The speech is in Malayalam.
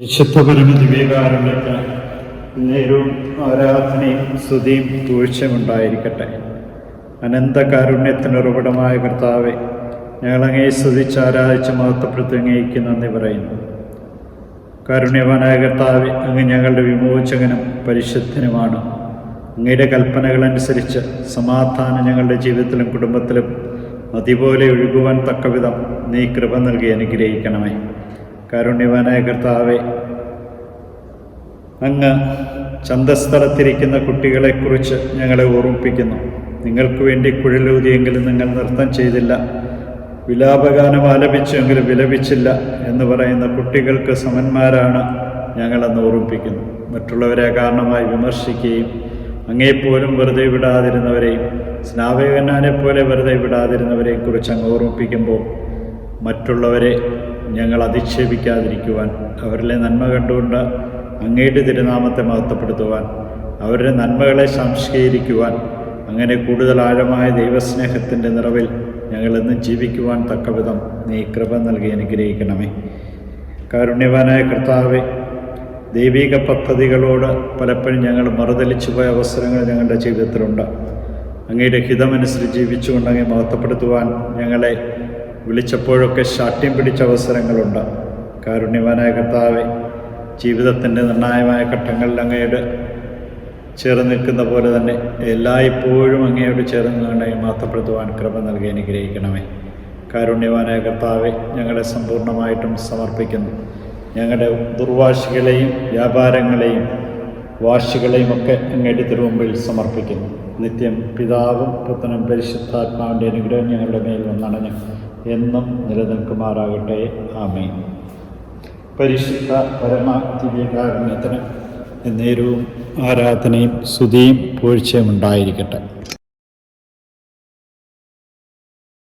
വിശുദ്ധ പരമദിവേകാരണ്യത്തിന് നേരവും ആരാധനയും സ്തുതിയും പൂഴ്ചയുമുണ്ടായിരിക്കട്ടെ അനന്തകാരുണ്യത്തിന് ഉറവിടമായ കർത്താവെ ഞങ്ങളങ്ങേ സ്തുതിച്ച് ആരാധിച്ച് മഹത്വപ്പെടുത്തുകയ്ക്ക് നന്ദി പറയുന്നു. കാരുണ്യവാനായ കർത്താവെ അങ്ങ് ഞങ്ങളുടെ വിമോചകനും പരിശുദ്ധനുമാണ്. അങ്ങയുടെ കൽപ്പനകളനുസരിച്ച് സമാധാനം ഞങ്ങളുടെ ജീവിതത്തിലും കുടുംബത്തിലും അതുപോലെ ഒഴുകുവാൻ തക്കവിധം നീ കൃപ നൽകി അനുഗ്രഹിക്കണമേ. കാരുണ്യവാനായ കർത്താവെ അങ്ങ് ചന്തസ്ഥലത്തിരിക്കുന്ന കുട്ടികളെക്കുറിച്ച് ഞങ്ങളെ ഓർമ്മിപ്പിക്കുന്നു. നിങ്ങൾക്ക് വേണ്ടി കുഴലൂതിയെങ്കിലും നിങ്ങൾ നൃത്തം ചെയ്തില്ല വിലാപഗാനം ആലപിച്ചെങ്കിലും വിലപിച്ചില്ല എന്ന് പറയുന്ന കുട്ടികൾക്ക് സമന്മാരാണ് ഞങ്ങളെന്ന് ഓർമ്മിപ്പിക്കുന്നു. മറ്റുള്ളവരെ കാരണമായി വിമർശിക്കുകയും അങ്ങേപ്പോലും വെറുതെ വിടാതിരുന്നവരെയും സ്നാപകനാനെ പോലെ വെറുതെ വിടാതിരുന്നവരെയും കുറിച്ച് അങ്ങ് ഓർമ്മിപ്പിക്കുമ്പോൾ മറ്റുള്ളവരെ ഞങ്ങൾ അധിക്ഷേപിക്കാതിരിക്കുവാൻ അവരിലെ നന്മ കണ്ടുകൊണ്ട് അങ്ങയുടെ തിരുനാമത്തെ മഹത്വപ്പെടുത്തുവാൻ അവരുടെ നന്മകളെ സംസ്കരിക്കുവാൻ അങ്ങനെ കൂടുതൽ ആഴമായ ദൈവസ്നേഹത്തിന്റെ നിറവിൽ ഞങ്ങളെന്നും ജീവിക്കുവാൻ തക്കവിധം നീ കൃപ നൽകി അനുഗ്രഹിക്കണമേ. കാരുണ്യവാനായ കർത്താവെ ദൈവിക പദ്ധതികളോട് പലപ്പോഴും ഞങ്ങൾ മറുതലിച്ചു പോയ അവസരങ്ങൾ ഞങ്ങളുടെ ജീവിതത്തിലുണ്ട്. അങ്ങയുടെ ഹിതമനുസരിച്ച് ജീവിച്ചുകൊണ്ട് മഹത്വപ്പെടുത്തുവാൻ ഞങ്ങളെ വിളിച്ചപ്പോഴൊക്കെ ശാഠ്യം പിടിച്ച അവസരങ്ങളുണ്ട്. കാരുണ്യവാനായ കർത്താവെ ജീവിതത്തിന്റെ നിർണായകമായ ഘട്ടങ്ങളിൽ അങ്ങയുടെ ചേർന്ന് നിൽക്കുന്ന പോലെ തന്നെ എല്ലായ്പ്പോഴും അങ്ങയോട് ചേർന്ന് കണ്ട് മാത്രപ്പെടുത്തുവാൻ കൃപ നൽകി അനുഗ്രഹിക്കണമേ. കാരുണ്യവാനായ കർത്താവെ ഞങ്ങളെ സമ്പൂർണമായിട്ടും സമർപ്പിക്കുന്നു. ഞങ്ങളുടെ ദുർവാശികളെയും വ്യാപാരങ്ങളെയും വാശികളെയും ഒക്കെ അങ്ങയുടെ തിരുമുമ്പിൽ സമർപ്പിക്കുന്നു. നിത്യം പിതാവും പുത്രനും പരിശുദ്ധാത്മാവിന്റെ അനുഗ്രഹം ഞങ്ങളുടെ മേൽ വന്നണഞ്ഞ് എന്നും നിലനിൽക്കുമാറാകട്ടെ. ആമേൻ. പരിശുദ്ധ പരമ എന്നേരവും ആരാധനയും സ്തുതിയും പൂഴ്ചയും ഉണ്ടായിരിക്കട്ടെ.